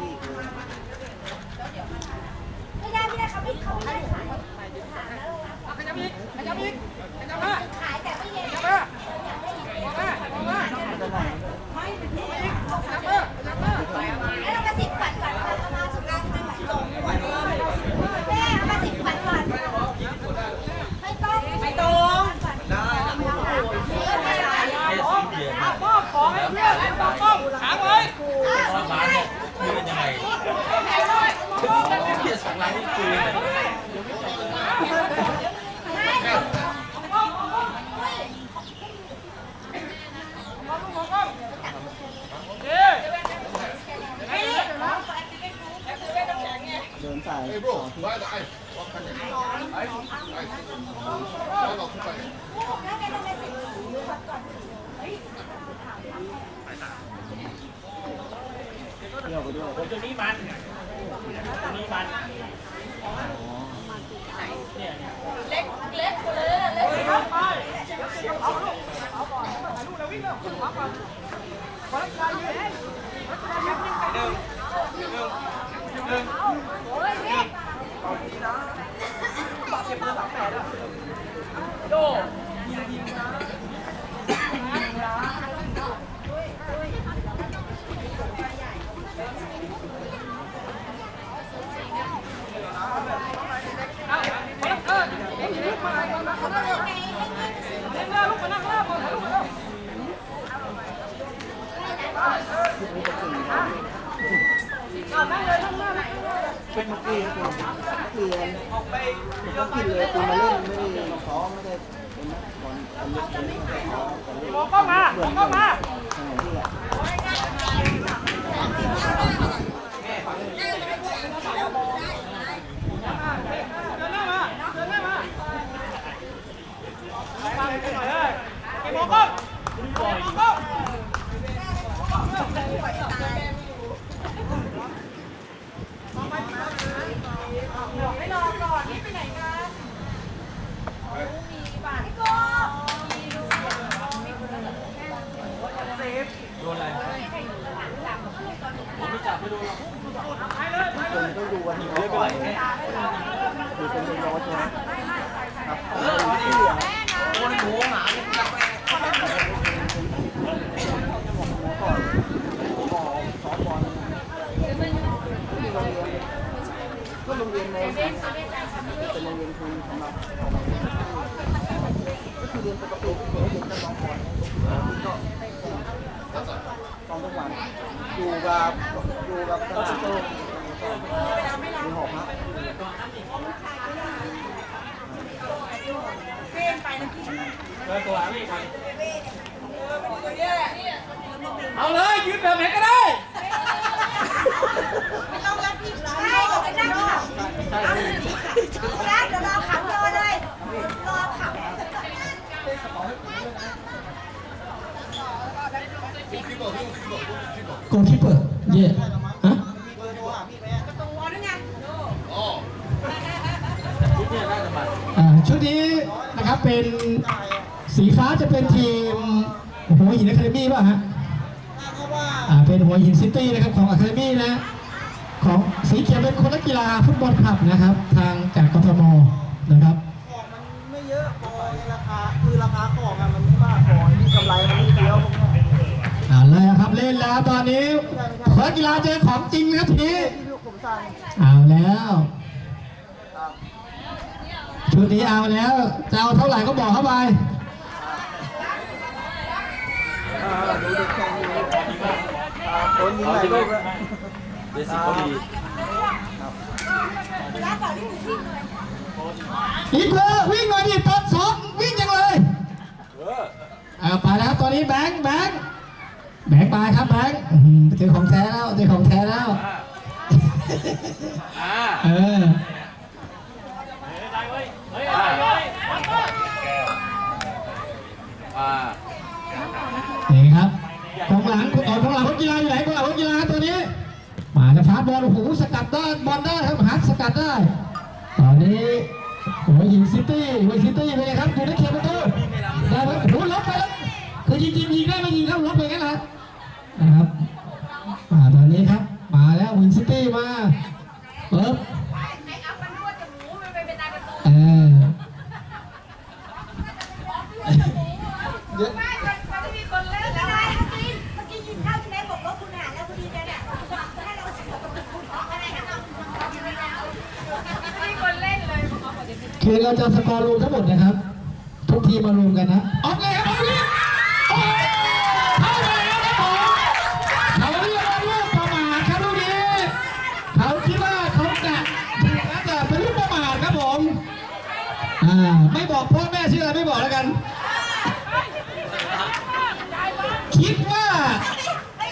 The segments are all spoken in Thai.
sweet. Girl. เดินสาย Hey bro, waar de ei? Wat kan je? Ei? Ei. Ja, dat goed bij. เที่ยวไปด้วย ผมตัวนี้มันตัวนี้มันเนี่ย เป็นเมื่อกี้คุณ เรียนผมก็กินเลยคุณมาเล่นไม่ได้มาซ้อมไม่ได้เป็นนักบอลอันนี้เป็นนักซ้อมกันเล่นกล้องมามองกล้องมาทางไหนที่แหละเข้ามาเดินหน้ามาฟังไปหน่อยเลยไอ้มองกล้องมองกล้องไม่รอก่อนนี่ไปไหนกันมีบาทให้ก็มีดูมีคนละ โดนอะไรผมไม่จับไม่โดนหรอกไปเลยไปเล คน ย ก็ดูวันนี้เขาก่อนคือเป็นเยาวชนครับที่เหลือ คนหัวหมาเนี่ยกาแฟ ก่อนบอลซ้อมบอลที่โรงเรียนก็โรงเรียนในเป็นโรงเรียนคุณสำหรับก็คือเรียนปกติเด็กจะซ้อมบอลก็ซ้อมทุกวันอยู่กับอยู่กับตลาดมีหอพัก เดินตัวหลังนี่ไปเอาเลยยืนแบบไหนก็ได้ ไม่ต้องรับผิดหรอกให้กับไปนั่งขับแล้วเดี๋ยวรอขับรอเลยรอขับ โกลคีเปอร์เย่ฮะ ตัวนึงไง Oh. อ่าชุดนี้นะครับเป็นสีฟ้าจะเป็นทีมหัวหินอะคาเดมี่ป่ะฮะอ่าเป็นหัวหินซิตี้นะครับของอะคาเดมี่นะ ของสีเขียวเป็นคนนักกีฬาฟุตบอลคลับ นะครับ ทางจากกทมนะครับของมันไม่เยอะพอในราคาคือราคาของอะมันไม่มากพอที่กำไรมันนิดเดียวพวกเนี้ยอ่าเลยครับเล่นแล้วตอนนี้นักกีฬาเจอของจริงนะครับทีนี้ที่ลูกผมสั่งเอาแล้วครับชุดนี้เอาแล้วจะเอาเท่าไหร่ก็บอกเข้าไปอ่าดูเด็กแข่งอยู่อ่าคนยิงไหนลูกอะเดซิเขาดีแล้วก่อนที่หนูทิ้งเลย อีกเพื่อวิ่งหน่อยดิตอนสองวิ่งยังเลยเอาไปแล้วครับตอนนี้แบงค์แบงค์แบงค์ไปครับแบงค์อื้อหือเจอของแท้แล้วเจอของแท้แล้วอ่าเออได้เว้ยเฮ้ยได้เว้ยอ่านี่ครับกองหลังคุณต่อกองหลังคนกีฬาอยู่ไหนกองหลังคนกีฬาตัวนี้ มาจะฟาบอลโอ้โหสกัดได้บอลได้ครับฮัทสกัดได้ตอนนี้หัวหินซิตี้หัวซิตี้เป็นไงครับอยู่ในเขตประตูได้ไหมโอ้โหล็อกไปแล้วคือจริงยิงได้ไม่ยิงครับล็อกไปงั้นแหละนะครับ เราจะสกอร์รวมทั้งหมดนะครับ ทุกทีมมารวมกันนะออกเลยครับออกเลยเท่าไหร่ครับผมเขาเรียกว่าลูกประมาทครับลูกนี้เขาคิดว่าเขาจะถูกแล้วแต่เป็นลูกประมาทครับผมไม่บอกพ่อแม่ชื่ออะไรไม่บอกแล้วกัน คิดว่า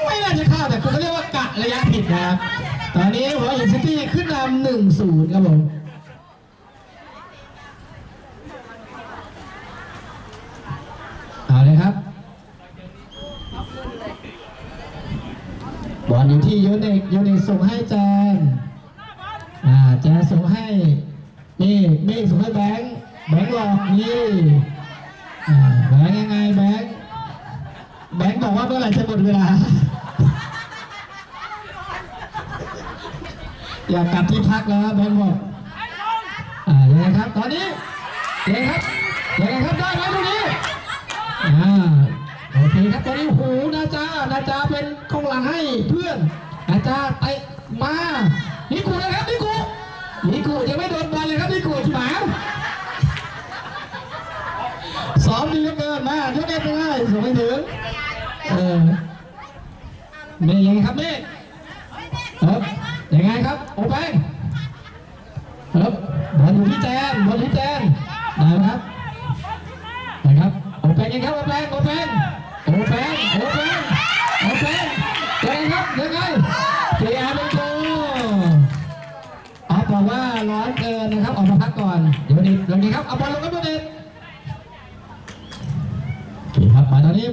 ไม่น่าจะเข้าแต่คุณก็เรียกว่ากะระยะผิดนะครับตอนนี้หัวหินซิตี้ขึ้นนำหนึ่งศูนย์ครับผม เนกยูนกส่งให้แจนอ่าแจนส่งให้นี่เมฆส่งให้แบงค์แบงค์หลอกนี่แบงค์ยังไงแบงค์แบงค์บอกว่าเมื่อไหร่จะหมดเวลา อยากกลับที่พักแล้วแบงค์บอกอ่ายังไงครับตอนนี้ยังไงครับยังไงครับได้ไหมตรงนี้อ่าโอเคครับตอนนี้โอ้โหนาจานาจาเป็นของหลังให้เพื่อน นาจาเตะมานิกูนะครับนิกูนิกูยังไม่โดนบอลเลยครับนิกูหมาซ้อมดีเหลือเกินมายกเอ็นไปเลยส่งไม่ถึงเออเมย์ยังไงครับเมย์ครับยังไงครับโอแปงครับบอลอยู่ที่แจนบอลที่แจนได้ไหมครับนะครับโอเปยังครับโอเปโอเปโอเปนโอเป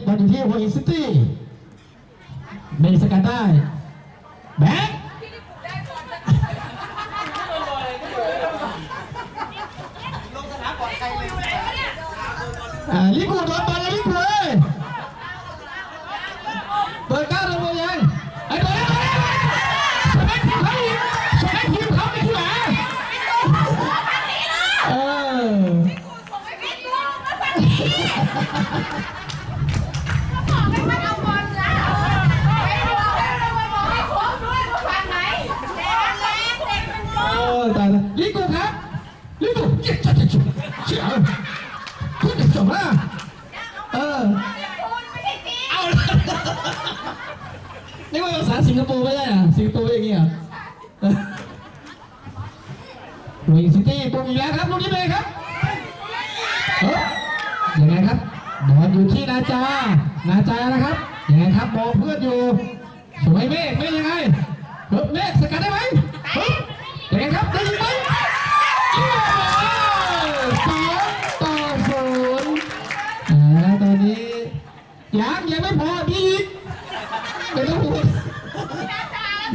บาตอนนี้บอลอยู่ที่หัวหินซิตี้เมย์สกัดได้แบ๊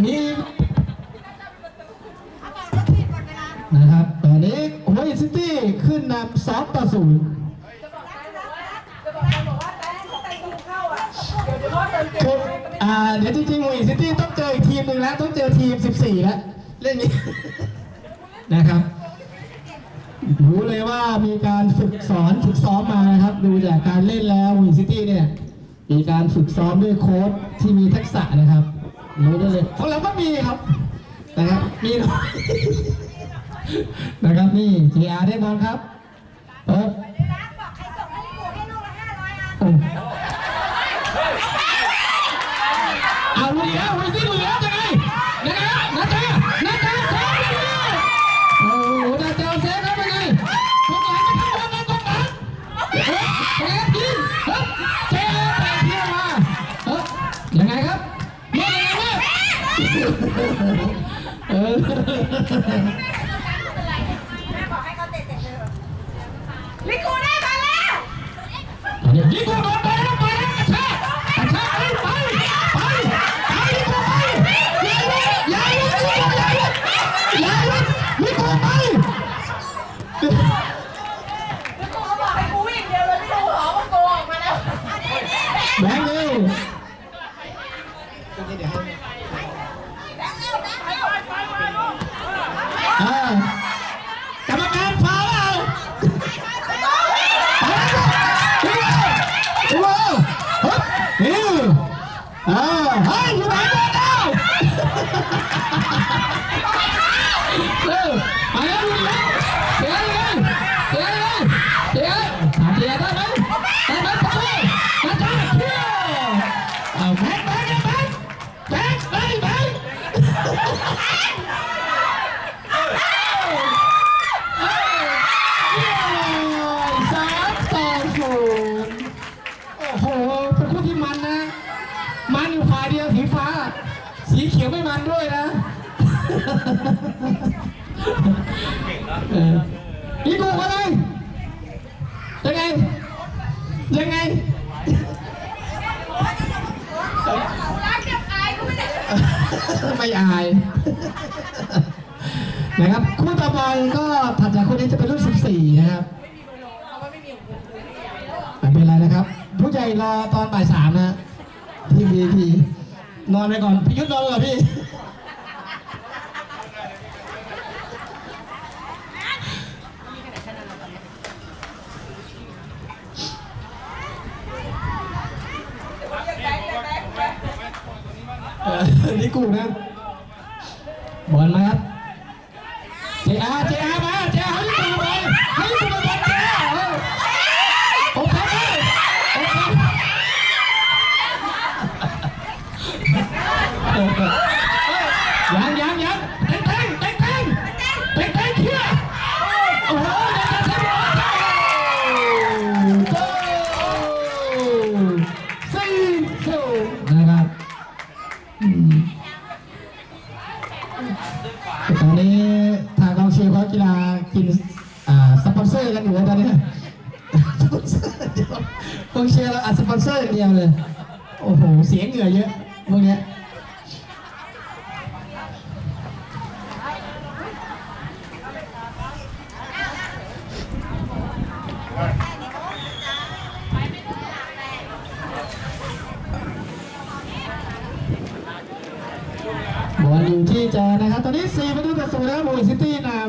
มีอีกนะครับ ตอนนี้หัวหินซิตี้ขึ้นนำสองต่อศูนย์จะบอกบอกว่าแป้งแต่งเข้าอะเดี๋ยวเดี๋ยวพ่อเติมเกคือมอ่าเดี๋ยวจริงๆหัวหินซิตี้ต้องเจออีกทีมหนึ่งแล้ว ต้องเจอทีม 14 แล้ว เล่นนี้ นะครับ รู้เลยว่ามีการฝึกสอนฝึกซ้อมมานะครับ ดูจากการเล่นแล้ววินซิตี้เนี่ย มีการฝึกซ้อมด้วยโค้ชที่มีทักษะนะครับ รู้ได้เลยของเราก็มีครับนะครับมีหน่อยนะครับนี่ GR ได้บอลครับเออ อ่ ออนี่กูมาเลยยังไง ยังไงร้านเก็บอายก็ไม่ได้ไม่อายนะครับคู่ต่อไปก็ถัดจากคู่นี้จะเป็นรุ่น 14 นะครับไม่เป็นไรนะครับ ผู้ใหญ่รอตอนบ่ายสามนะทีม VIP นอนไปก่อน พี่ยุทธนอนไปก่อนพี่ เออ นี่กูนะบอลมาครับเจอาเจ้ามา บอลอยู่ที่แจนะครับตอนนี้4ประตูต่อศูนย์นะครับบุรีซิตี้นำ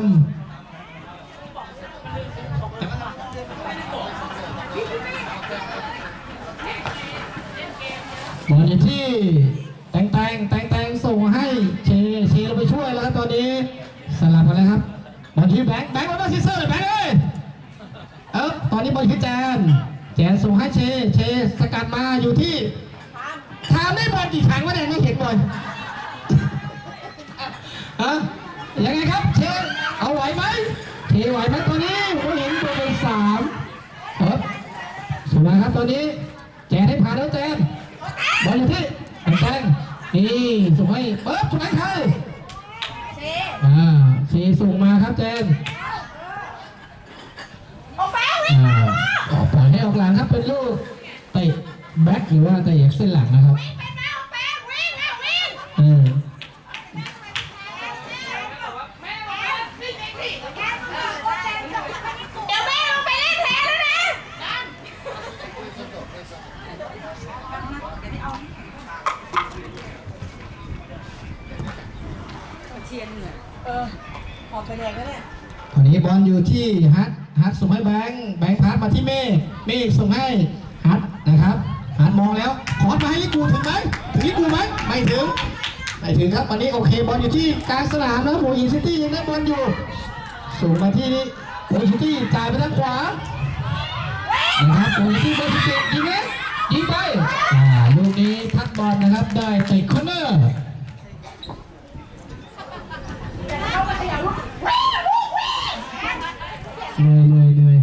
บอลอยู่ที่แตงแตงแตงแตงส่งให้เชเชเราไปช่วยแล้วครับตอนนี้สลับกันเลยครับบอลที่แบงค์แบงค์มาบ้าซิเซอร์แบงค์เอ้ยเออตอนนี้บอลที่แจนแจนส่งให้เชเช ตัวนี้ แจนให้ผ่านแล้วแจนบอลอยู่ที่แจนนี่ส่งให้เปิ๊บส่งให้ใครเชอ่าเชส่งมาครับแจนออกไปวิ่งอ่าออกปล่อยให้ออกหลังครับเป็นลูกเตะแบ็คหรือว่าเตะเส้นหลังนะครับ วิ่งไปมาออกไปวิ่งอะวิ่ง เออ เดี๋ยวแม่ลงไปเล่นแทนแล้วนะ ตอนนี้บอลอยู่ที่ฮัทฮัทส่งให้แบงค์แบงค์พาสมาที่เมฆเมฆส่งให้ฮัทนะครับฮัทมองแล้วขอมาให้ลิกูถึงไหมถึงลิกูไหมไม่ถึงไม่ถึงครับวันนี้โอเคบอลอยู่ที่กลางสนามนะโมยินซิตี้ยังได้บอลอยู่ส่งมาที่โมยินซิตี้จ่ายไปทางขวานะครับโมยินซิตี้เบอร์สิบเจ็ดยิงไหมยิงไปอ่าลูกนี้ทัดบอลนะครับได้เตะคอร์เนอร์ เลยเลยเลย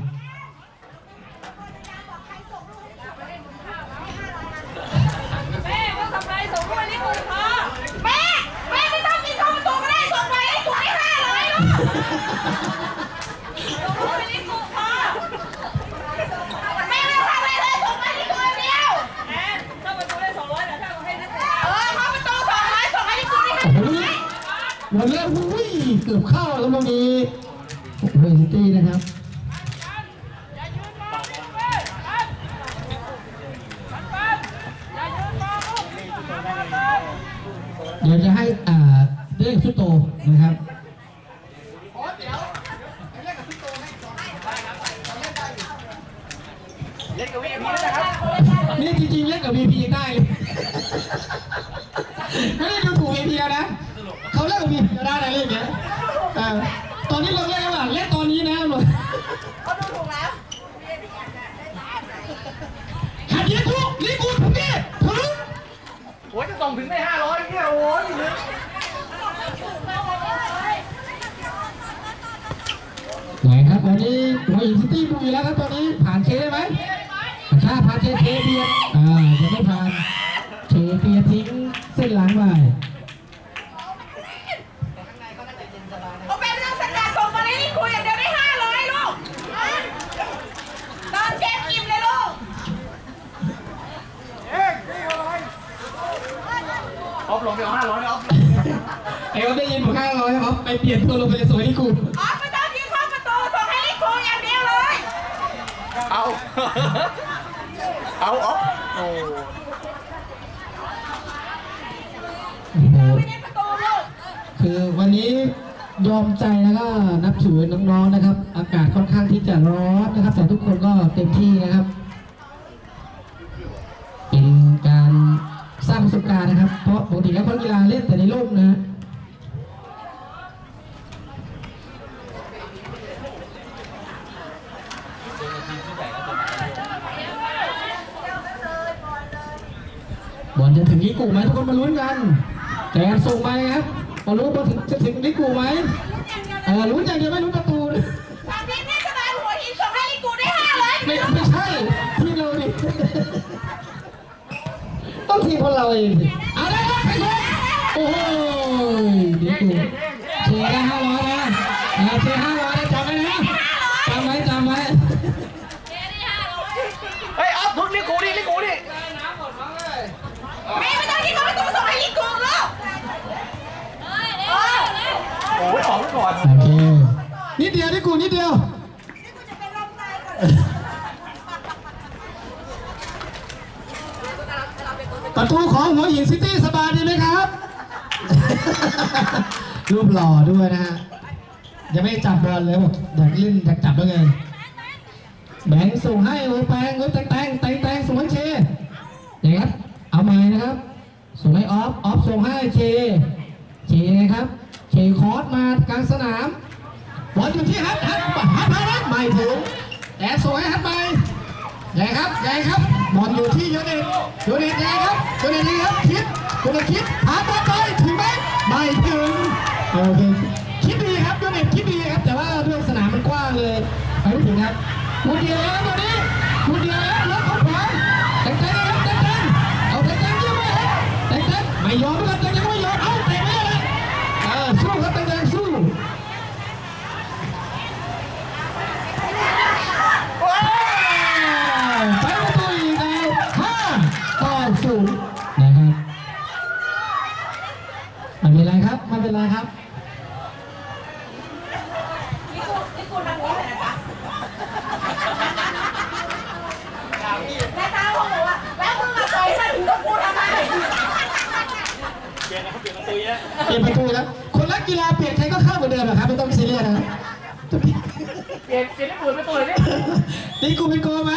แม่ก็ทำไรส่งไปนี่กูพอแม่แม่ไม่ต้องกินข้าวตัวก็ได้ส่งไปให้กูให้ห้าร้อยลูกส่งไปนี่กูพอแม่ไม่ต้องทำอะไรเลยส่งไปนี่กูเดียวแอนเข้าประตูได้สองร้อยเดี๋ยวถ้าเราให้นักเตะเออเข้าประตูสองร้อยส่งให้นี่ เบอบเข้าแล้วตรงนี้เวนิตี้นะครับ ไหนครับตอนนี้หัวหินซิตี้บุยแล้วครับตอนนี้ผ่านเชได้ไหมถ้าผ่านเชเชเบียดอ่ายังไม่ผ่านเชเบียทิ้งเส้นหลังไปโอเปร่อสัญญาส่งมาเลยงคุยเดียวได้ห้าร้อยลูกตอนเกิมเลยลูกเอ๊ะนี่อะไรออฟลงไปห้าร้อยออฟไอ้ออฟได้ยินผมห้าร้อยครับไปเปลี่ยนตัวลงไปสวยที่กู เอาออฟโอ้โอ้โหไม่ได้ประตูลูกคือวันนี้ยอมใจแล้วก็นับถือน้องๆนะครับ อากาศค่อนข้างที่จะร้อนนะครับ แต่ทุกคนก็เต็มที่นะครับ เป็นการสร้างประสบการณ์นะครับ เพราะปกติแล้วคนกีฬาเล่นแต่ในร่มนะฮะ บอล จะถึงลิกูไหมทุกคนมาลุ้นกันแกนส่งไปครับพอรู้บอลถึงจะถึงลิกูไหมเออลุ้นอย่างเดียวไม่ลุ้นประตูนะทางนี้เทศบาลหัวหินส่งให้ลิคูได้ห้าร้อยไม่ไม่ใช่ทีมเราดิต้องทีมของเราเองสิเอาได้ครับไปเลยโอ้โหลิกูเชียร์ได้ห้าร้อยนะอ่าเชียร์ห้าร้อยนะจำไว้นะจำไว้จำไว้ เฮ้ยออฟทุนนี่กูดินี่กูดิ ไม่ไม่ต้องยิงเข้าประตูส่งให้ลิคูลูกเออ โอ้ยออกไปก่อนโอเคนิดเดียวลิกูนิดเดียวลิคูจะเป็นลมตายก่อนประตูของหัวหินซิตี้สบายดีไหมครับ รูปหล่อด้วยนะฮะ ยังไม่ได้จับบอลเลยบอกอยากเล่นอยากจับแล้วไงแบงค์ส่งให้โอแปงโอแตงแตงแตงแตงส่งให้เชอย่างครับ เอาใหม่นะครับ ส่งให้ออฟ ออฟส่งให้เชเชนะครับ เชคอร์สมากลางสนามบอลอยู่ที่ฮัทฮัทฮัทไปนะไม่ถึงแต่ส่งให้ฮัทไปใหญ่ครับใหญ่ครับบอลอยู่ที่โยเนตโยเนตยังไงครับโยเนตยังไงครับคิดโยเนตคิดหาบอลไปถึงไหมไม่ถึงโอเคคิดดีครับโยเนตคิดดีครับแต่ว่าด้วยสนามมันกว้างเลยไปไม่ถึงครับคูเดียวแล้วตัวนี้คูเดียวแล้วแล้วของขวาแต่งแต่งครับแต่งแต่งเอาแต่งแต่งเยี่ยมเลยครับแต่งแต่งไม่ยอมครับแต่งแต่งก็ไม่ยอมเอาแต่งไม่ได้เลยเออสู้ครับแต่งแต่งสู้ ไปประตูอีกแล้วห้าต่อศูนย์นะครับไม่เป็นไรครับไม่เป็นไรครับ ลิคูลิคูทำนี้เลยนะคะแล้วตาพวกหนูอะแล้วมึงอะใส่มาถึงกับกูทำไม เปลี่ยนนะเขาเปลี่ยนประตู เยอะเปลี่ยนประตูแล้วคนรักกีฬาเปลี่ยนใครก็เข้าเหมือนเดิมนะครับไม่ต้องซีเรียสนะเปลี่ยนเปลี่ยนให้ปืนประตูเลยดินี่กูเป็นโกไหม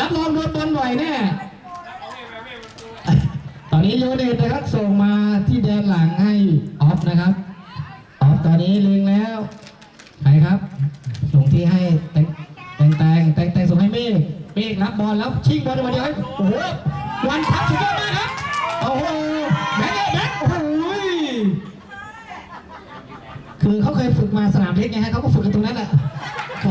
รับรองโดนบอลบ่อยแน่ตอนนี้โยเดตนะครับส่งมาที่แดนหลังให้ออฟนะครับออฟตอนนี้เล็งแล้วใครครับ ส่งที่ให้แตงแตงแตงแตงแตงส่งให้เมฆเมฆรับบอลแล้วชิงบอลมาเดียวให้โอ้โหวันทับสุดยอดมากครับโอ้โหแบงค์เนี่ยแบงค์โอ้โหคือเขาเคยฝึกมาสนามเล็กไงฮะเขาก็ฝึกกันตรงนั้นแหละเขา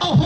โอ้โห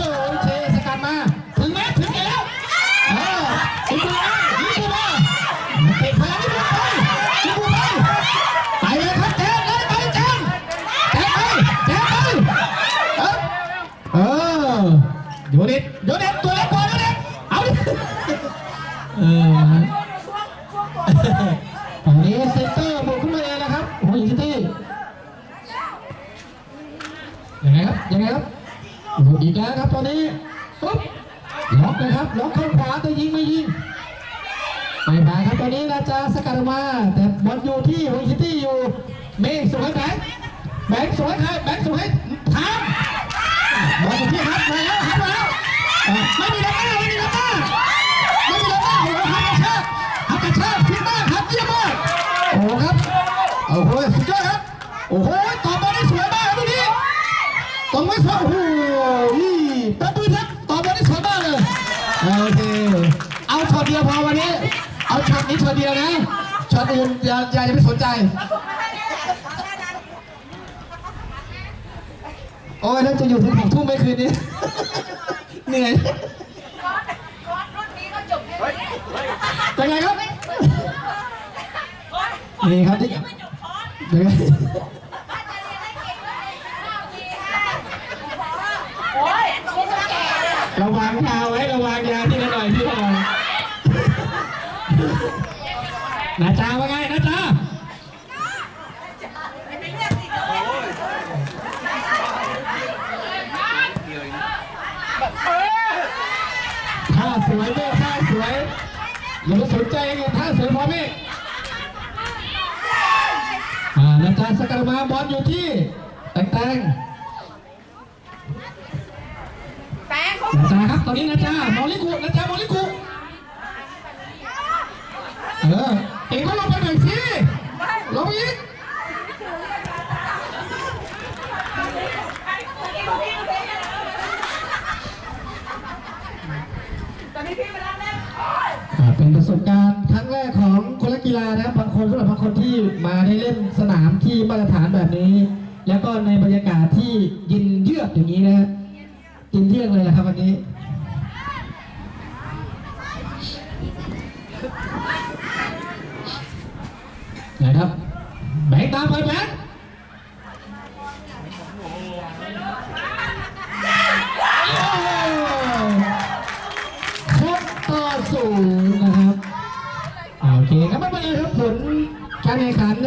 ใจ โอ้ยน่าจะอยู่ถึงหกทุ่มไหมคืนนี้ เหนื่อยยังไงครับนี่ครับที่ระวังพาไว้ระวังยาที่หน่อยที่หน่อยนาจ้าว่าไงนะ ใจอย่างอื่นท่าสวยพอมฆอ่านาจาสกัดมาบอลอยู่ที่แตงแตงแตงนาจาครับตอนนี้นาจามอลลิกุนาจามอลลิกุเออเองก็ลงไปหน่อยสิลงไปอีกตอนนี้พี่ไปรับแล้วอ่ เป็นประสบการณ์ครั้งแรกของคนละกีฬานะครับ บางคนสำหรับบางคนที่มาได้เล่นสนามที่มาตรฐานแบบนี้ แล้วก็ในบรรยากาศที่ยินเยือกอย่างนี้นะฮะเยินเยือกเลยนะครับวันนี้นะครับแบงตามไปแบง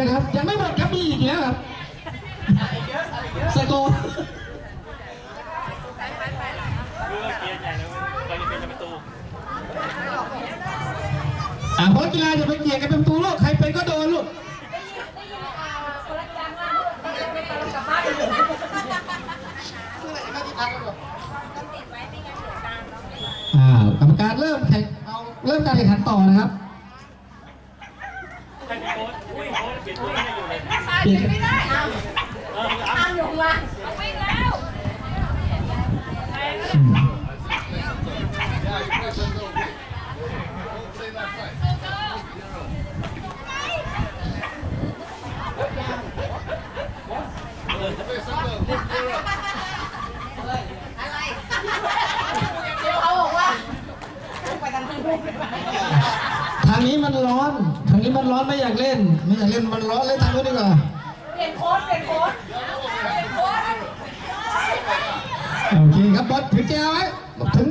นนะครับ ยังไม่หมดครับมีอีกแล้วครับสกอร์เรือเกียร์ใหญ่เลยเราจะเป็นประตูอ่าเพราะกีฬาจะเป็นเกี่ยงกันเป็นประตูลูกใครเป็นก็โดนลูกคนละจังว่าไม่กำลังกลับบ้านอยู่ต้องติดไว้ไม่งั้นเดี๋ยวตามน้องเลยอ่ากรรมการเริ่มแข่งเอาเริ่มการแข่งขันต่อนะครับ ใครเป็นโค้ชอุ้ยโค้ชเปลี่ยนตัวไม่ได้อยู่ เลยเปลี่ยนไม่ได้เอาเอาตามอยู่มาวิ่งแล้วอะไรเดี๋ยวเขาบอกว่าไปกันทั้งคู่ทางนี้มันร้อนางนี้มันร้อนไม่อยากเล่น ไม่อยากเล่นมันร้อนเล่นทางนู้นดีกว่าเปลี่ยนโค้ดเปลี่ยนโค้ดเปลี่ยนโค้ดโอเคครับบอลถือแจไว้ถึง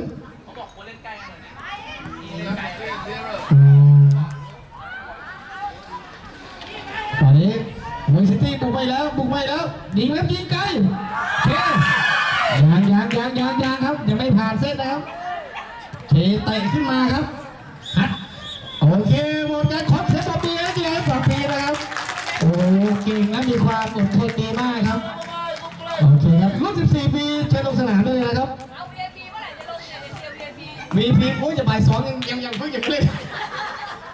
Zero. อืมตอนนี้เมืองซิตี้บุกไปแล้วบุกไปแล้วยิงแล้วยิงไกลเคยังยังยังยังยังครับยังไม่ผ่านเส้นนะครับเคเตะขึ้นมาครับฮัดโอเค มีความอดทนดีมากครับโอเคครับรุ่น14 ปีเชิญลงสนามเลยนะครับ เอา VIP เมื่อไหร่จะลงเนี่ยเดี๋ยวเชียร์ VIP VP โอ้ยจะบ่ายสองยังยังยังเพิ่งจะเล่น